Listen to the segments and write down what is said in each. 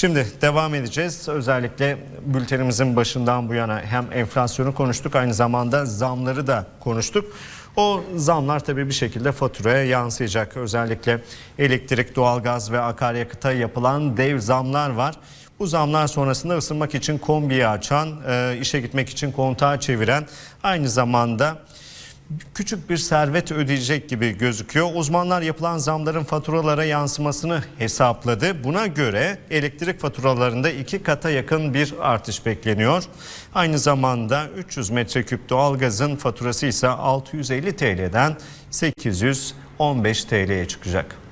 Şimdi devam edeceğiz. Özellikle bültenimizin başından bu yana hem enflasyonu konuştuk aynı zamanda zamları da konuştuk. O zamlar tabii bir şekilde faturaya yansıyacak. Özellikle elektrik, doğalgaz ve akaryakıta yapılan dev zamlar var. Bu zamlar sonrasında ısınmak için kombiyi açan, e, işe gitmek için kontağı çeviren aynı zamanda küçük bir servet ödeyecek gibi gözüküyor. Uzmanlar yapılan zamların faturalara yansımasını hesapladı. Buna göre elektrik faturalarında iki kata yakın bir artış bekleniyor. Aynı zamanda 300 metreküp doğalgazın faturası ise 650 TL'den 815 TL'ye çıkacak.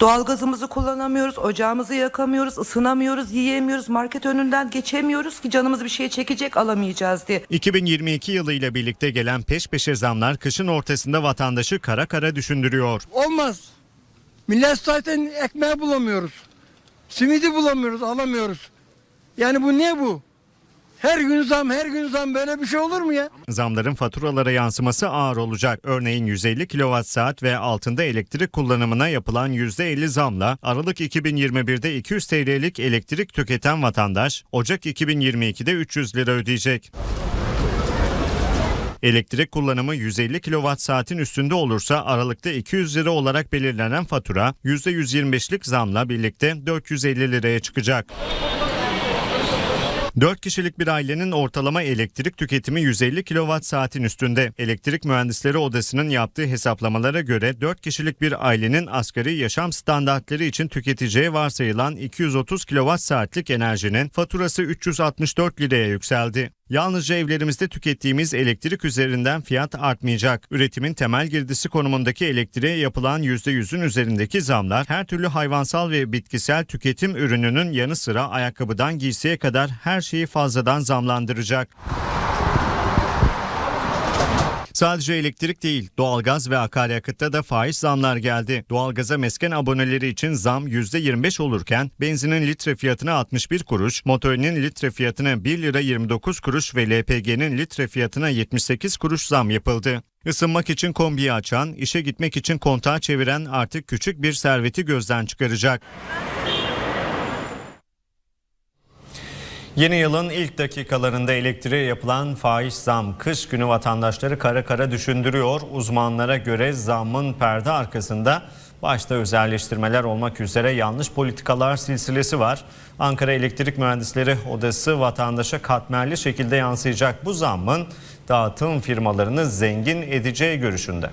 Doğalgazımızı kullanamıyoruz, ocağımızı yakamıyoruz, ısınamıyoruz, yiyemiyoruz, market önünden geçemiyoruz ki canımız bir şey çekecek alamayacağız diye. 2022 yılı ile birlikte gelen peş peşe zamlar kışın ortasında vatandaşı kara kara düşündürüyor. Olmaz. Millet zaten ekmeği bulamıyoruz. Simidi bulamıyoruz, alamıyoruz. Yani bu ne bu? Her gün zam, her gün zam böyle bir şey olur mu ya? Zamların faturalara yansıması ağır olacak. Örneğin 150 kWh saat ve altında elektrik kullanımına yapılan %50 zamla Aralık 2021'de 200 TL'lik elektrik tüketen vatandaş Ocak 2022'de 300 lira ödeyecek. Elektrik kullanımı 150 kWh saatin üstünde olursa Aralık'ta 200 lira olarak belirlenen fatura %125'lik zamla birlikte 450 liraya çıkacak. 4 kişilik bir ailenin ortalama elektrik tüketimi 150 kWh saatin üstünde. Elektrik Mühendisleri Odası'nın yaptığı hesaplamalara göre 4 kişilik bir ailenin asgari yaşam standartları için tüketeceği varsayılan 230 kWh saatlik enerjinin faturası 364 liraya yükseldi. Yalnızca evlerimizde tükettiğimiz elektrik üzerinden fiyat artmayacak. Üretimin temel girdisi konumundaki elektriğe yapılan %100'ün üzerindeki zamlar her türlü hayvansal ve bitkisel tüketim ürününün yanı sıra ayakkabıdan giysiye kadar her şeyi fazladan zamlandıracak. Sadece elektrik değil, doğalgaz ve akaryakıtta da faiz zamlar geldi. Doğalgaza mesken aboneleri için zam %25 olurken benzinin litre fiyatına 61 kuruş, motorinin litre fiyatına 1 lira 29 kuruş ve LPG'nin litre fiyatına 78 kuruş zam yapıldı. Isınmak için kombiyi açan, işe gitmek için kontağı çeviren artık küçük bir serveti gözden çıkaracak. Yeni yılın ilk dakikalarında elektriğe yapılan faiz zam kış günü vatandaşları kara kara düşündürüyor. Uzmanlara göre zammın perde arkasında başta özelleştirmeler olmak üzere yanlış politikalar silsilesi var. Ankara Elektrik Mühendisleri Odası vatandaşa katmerli şekilde yansıyacak bu zammın dağıtım firmalarını zengin edeceği görüşünde.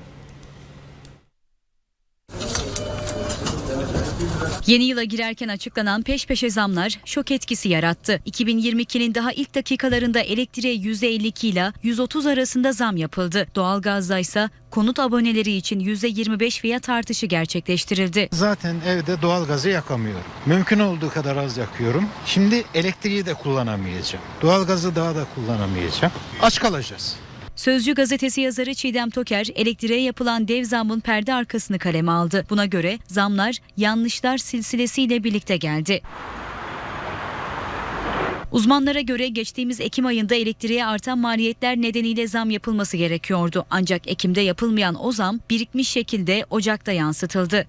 Yeni yıla girerken açıklanan peş peşe zamlar şok etkisi yarattı. 2022'nin daha ilk dakikalarında elektriğe %52 ile 130 arasında zam yapıldı. Doğalgazda ise konut aboneleri için %25 fiyat artışı gerçekleştirildi. Zaten evde doğalgazı yakamıyorum. Mümkün olduğu kadar az yakıyorum. Şimdi elektriği de kullanamayacağım. Doğalgazı daha da kullanamayacağım. Aç kalacağız. Sözcü gazetesi yazarı Çiğdem Toker elektriğe yapılan dev zammın perde arkasını kaleme aldı. Buna göre zamlar yanlışlar silsilesiyle birlikte geldi. Uzmanlara göre geçtiğimiz Ekim ayında elektriğe artan maliyetler nedeniyle zam yapılması gerekiyordu. Ancak Ekim'de yapılmayan o zam birikmiş şekilde Ocak'ta yansıtıldı.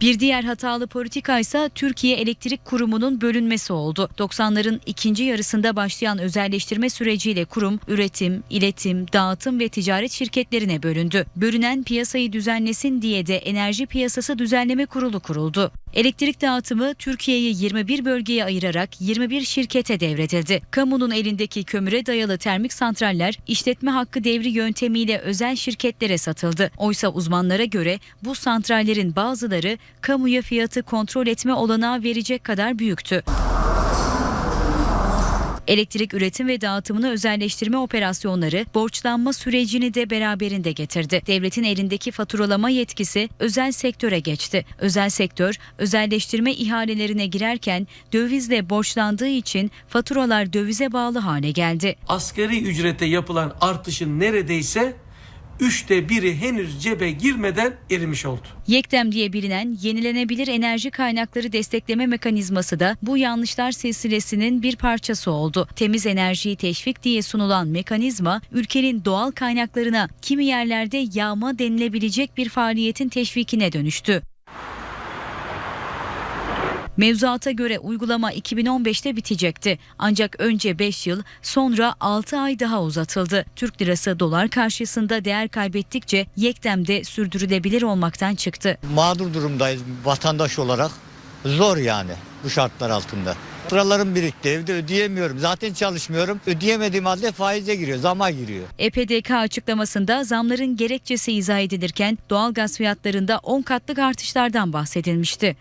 Bir diğer hatalı politika ise Türkiye Elektrik Kurumu'nun bölünmesi oldu. 90'ların ikinci yarısında başlayan özelleştirme süreciyle kurum üretim, iletim, dağıtım ve ticaret şirketlerine bölündü. Bölünen piyasayı düzenlesin diye de Enerji Piyasası Düzenleme Kurulu kuruldu. Elektrik dağıtımı Türkiye'yi 21 bölgeye ayırarak 21 şirkete devredildi. Kamunun elindeki kömüre dayalı termik santraller işletme hakkı devri yöntemiyle özel şirketlere satıldı. Oysa uzmanlara göre bu santrallerin bazıları kamuya fiyatı kontrol etme olanağı verecek kadar büyüktü. Elektrik üretim ve dağıtımını özelleştirme operasyonları borçlanma sürecini de beraberinde getirdi. Devletin elindeki faturalama yetkisi özel sektöre geçti. Özel sektör özelleştirme ihalelerine girerken dövizle borçlandığı için faturalar dövize bağlı hale geldi. asgari ücrete yapılan artışın neredeyse üçte biri henüz cebe girmeden erimiş oldu. Yekdem diye bilinen yenilenebilir enerji kaynakları destekleme mekanizması da bu yanlışlar silsilesinin bir parçası oldu. Temiz enerjiyi teşvik diye sunulan mekanizma ülkenin doğal kaynaklarına kimi yerlerde yağma denilebilecek bir faaliyetin teşvikine dönüştü. Mevzuata göre uygulama 2015'te bitecekti. Ancak önce 5 yıl sonra 6 ay daha uzatıldı. Türk lirası dolar karşısında değer kaybettikçe yekdemde sürdürülebilir olmaktan çıktı. mağdur durumdayız vatandaş olarak. Zor yani bu şartlar altında. Faturalarım birikti evde ödeyemiyorum. Zaten çalışmıyorum. Ödeyemediğim halde faize giriyor, zama giriyor. EPDK açıklamasında zamların gerekçesi izah edilirken doğalgaz fiyatlarında 10 katlık artışlardan bahsedilmişti.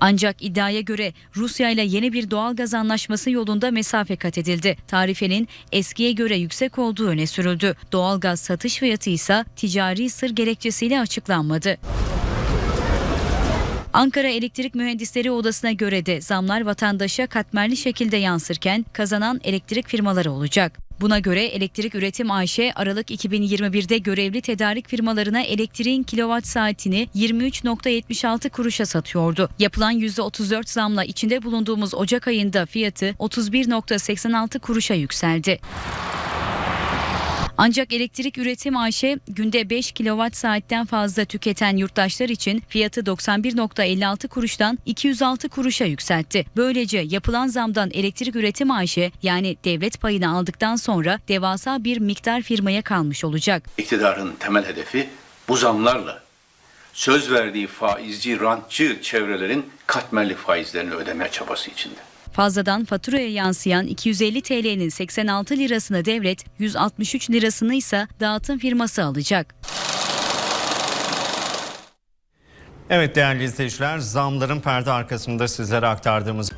Ancak iddiaya göre Rusya ile yeni bir doğalgaz anlaşması yolunda mesafe kat edildi. Tarifenin eskiye göre yüksek olduğu öne sürüldü. Doğalgaz satış fiyatı ise ticari sır gerekçesiyle açıklanmadı. Ankara Elektrik Mühendisleri Odası'na göre de zamlar vatandaşa katmerli şekilde yansırken kazanan elektrik firmaları olacak. Buna göre Elektrik Üretim AŞ Aralık 2021'de görevli tedarik firmalarına elektriğin kilowatt saatini 23.76 kuruşa satıyordu. Yapılan %34 zamla içinde bulunduğumuz Ocak ayında fiyatı 31.86 kuruşa yükseldi. Ancak elektrik üretim AŞ günde 5 kilowatt saatten fazla tüketen yurttaşlar için fiyatı 91.56 kuruştan 206 kuruşa yükseltti. Böylece yapılan zamdan elektrik üretim AŞ yani devlet payını aldıktan sonra devasa bir miktar firmaya kalmış olacak. İktidarın temel hedefi bu zamlarla söz verdiği faizci, rantçı çevrelerin katmerli faizlerini ödeme çabası içinde. Fazladan faturaya yansıyan 250 TL'nin 86 lirasını devlet, 163 lirasını ise dağıtım firması alacak. Evet değerli izleyiciler zamların perde arkasında sizlere aktardığımız